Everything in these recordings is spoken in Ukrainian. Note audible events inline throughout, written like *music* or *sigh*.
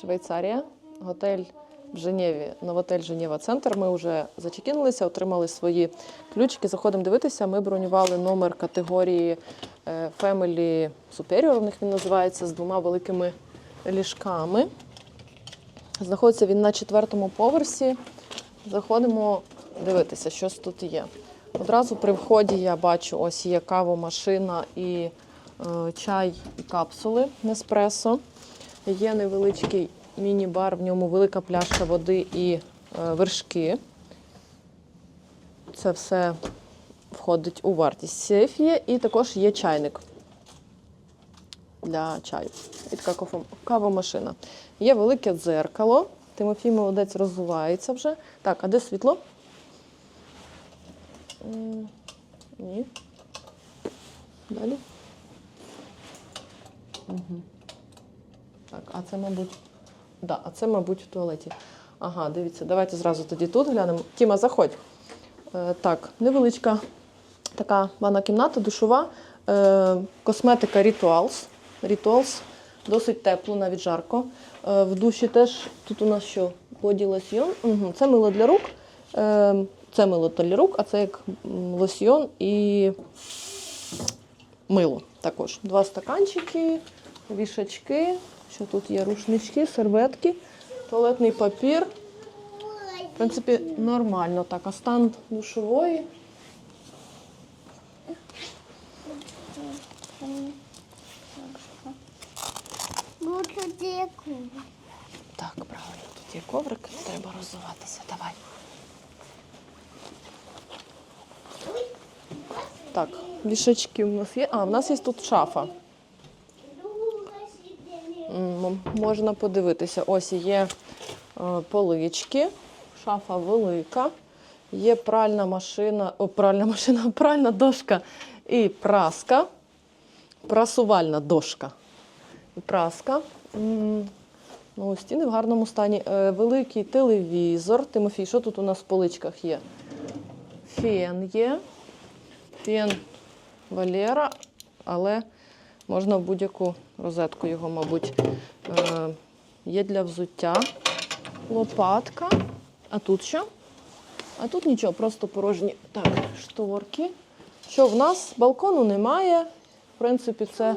Швейцарія, готель в Женєві, Новотель Женєва Центр. Ми вже зачекінулися, отримали свої ключики. Заходимо дивитися. Ми бронювали номер категорії е, Family Superior, у них він називається, з двома великими ліжками. Знаходиться він на четвертому поверсі. Заходимо дивитися, що тут є. Одразу при вході я бачу, ось є кавомашина і е, чай і капсули Неспресо. Є невеличкий міні-бар, в ньому велика пляшка води і е, вершки. Це все входить у вартість. Сейф є, і також є чайник для чаю. І така кавомашина. Є велике дзеркало. Тимофій молодець розвивається вже. Так, а де світло? Ні. Далі. Угу. Так, а це, мабуть. Да, а це, мабуть, в туалеті. Ага, дивіться, давайте зразу тоді тут глянемо. Тіма, заходь. Е, так, невеличка така ванна кімната, душова. Е, косметика Rituals. Rituals. Досить тепло, навіть жарко. Е, в душі теж тут у нас що? Боді лосьйон. Угу. Це мило для рук. Е, це мило для рук, а це як лосьйон і мило також. Два стаканчики, вішачки. Що тут є? Рушнички, серветки, туалетний папір. В принципі, нормально так. А стан душової. Так, правильно, тут є коврик, треба розвиватися. Давай. Так, вішачки у нас є. А, в нас є тут шафа. Можна подивитися. Ось є е, полички, шафа велика, є пральна машина, о, пральна *laughs* машина, пральна дошка і праска, прасувальна дошка і праска. Ну, стіни в гарному стані. Е, Великий телевізор. Тимофій, що тут у нас в поличках є? Фен є. Фен Валера, але можна в будь-яку розетку його, мабуть. Е, Є для взуття. Лопатка. А тут що? А тут нічого, просто порожні так, шторки. Що в нас? Балкону немає. В принципі, це.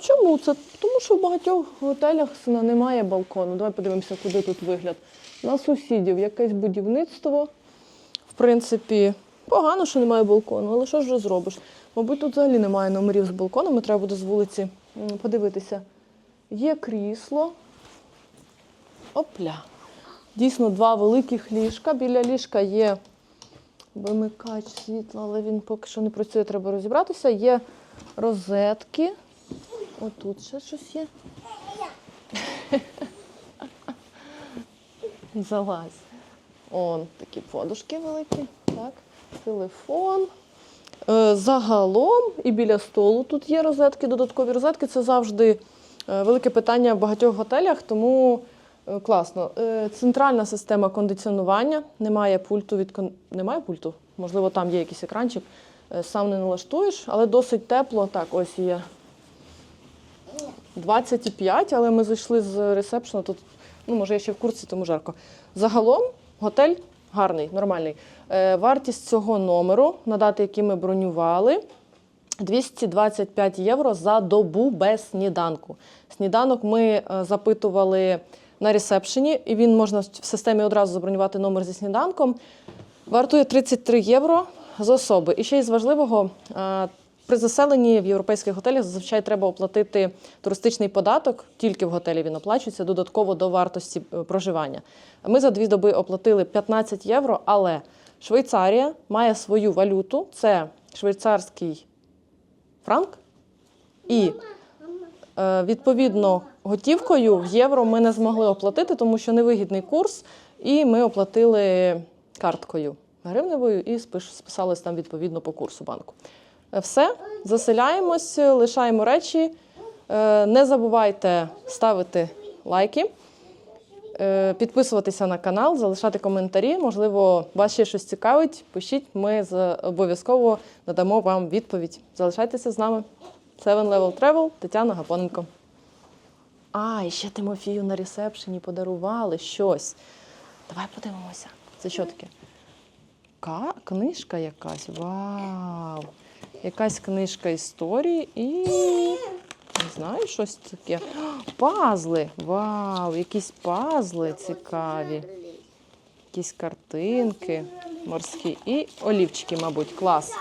Чому це? Тому що в багатьох готелях сина немає балкону. Давай подивимося, куди тут вигляд. На сусідів якесь будівництво. В принципі, погано, що немає балкону, але що ж зробиш? Мабуть, тут взагалі немає номерів з балконами, треба буде з вулиці подивитися. Є крісло. Опля. Дійсно, два великих ліжка. Біля ліжка є вимикач світла, але він поки що не працює, треба розібратися. Є розетки. Отут ще щось є. *laughs* Залазь. Он такі подушки великі. Так. Телефон. Е, Загалом і біля столу тут є розетки, додаткові розетки. Це завжди е, велике питання в багатьох готелях, тому е, класно. Центральна система кондиціонування. Немає пульту від немає пульту. Можливо, там є якийсь екранчик. Сам не налаштуєш, але досить тепло. Так, ось є 25, але ми зайшли з ресепшену. Тут, ну, може, я ще в курсі, тому жарко. Загалом готель гарний, нормальний. Е, вартість цього номеру, на дати, які ми бронювали, 225 євро за добу без сніданку. Сніданок ми е, запитували на ресепшені, і він можна в системі одразу забронювати номер зі сніданком. Вартує 33 євро з особи. І ще із важливого, е, при заселенні в європейських готелях зазвичай треба оплатити туристичний податок, тільки в готелі він оплачується додатково до вартості е, проживання. Ми за дві доби оплатили 15 євро, але Швейцарія має свою валюту, це швейцарський франк. І е, відповідно готівкою в євро ми не змогли оплатити, тому що невигідний курс, і ми оплатили карткою гривневою і списались там відповідно по курсу банку. Все, заселяємось, лишаємо речі. Е, Не забувайте ставити лайки, е, підписуватися на канал, залишати коментарі. Можливо, вас ще щось цікавить. Пишіть, ми обов'язково надамо вам відповідь. Залишайтеся з нами. Seven Level Travel, Тетяна Гапоненко. А, і ще Тимофію на ресепшені подарували щось. Давай подивимося. Це що таке? Ка- книжка якась. Вау! Якась книжка історії і. Не знаю, щось таке. *gasps* Пазли! Вау! Якісь пазли цікаві. Якісь картинки морські і олівчики, мабуть, клас.